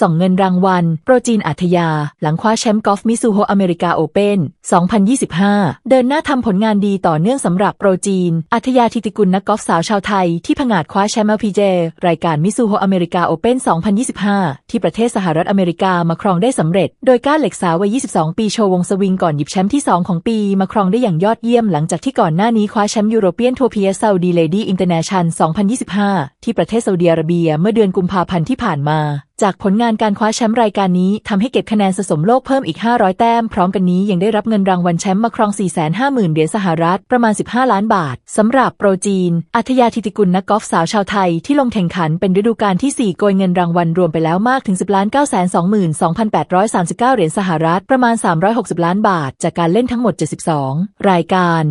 ส่องเงินรางวัล โปรจีนอัธยา หลังคว้าแชมป์กอล์ฟมิซูโฮอเมริกาโอเปน2025 เดินหน้าทำผลงานดีต่อเนื่องสำหรับโปรจีน อัธยาธิติกุลนักกอล์ฟสาวชาวไทย ที่ผงาดคว้าแชมป์ LPG รายการมิซูโฮอเมริกาโอเปน2025 ที่ประเทศสหรัฐอเมริกามาครองได้สำเร็จ โดยก้าเหล็กสาววัย 22 ปีโชว์วงสวิงก่อนหยิบแชมป์ที่ 2 ของปีมาครองได้อย่างยอดเยี่ยมหลังจากที่ก่อนหน้านี้คว้าแชมป์ยูโรเปียนทัวร์เพียซาอุดีเลดี้อินเตอร์เนชั่น2025 ที่ประเทศซาอุดิอาระเบียเมื่อเดือนกุมภาพันธ์ที่ผ่านมา จากผลงานการคว้าแชมป์รายการนี้ทำให้เก็บคะแนนสะสมโลกเพิ่มอีก 500 แต้ม พร้อมกันนี้ยังได้รับเงินรางวัลแชมป์มาครอง 450,000 เหรียญสหรัฐ ประมาณ 15 ล้านบาทสำหรับโปรจีน อัธยาธิติกุลนักกอล์ฟสาวชาวไทยที่ลงแข่งขันเป็นฤดูกาลที่ 4 โกยเงินรางวัลรวมไปแล้วมากถึง 10 9 2 2 8 3 9 เหรียญสหรัฐ ประมาณ 360 ล้านบาท จากการเล่นทั้งหมด 72 รายการ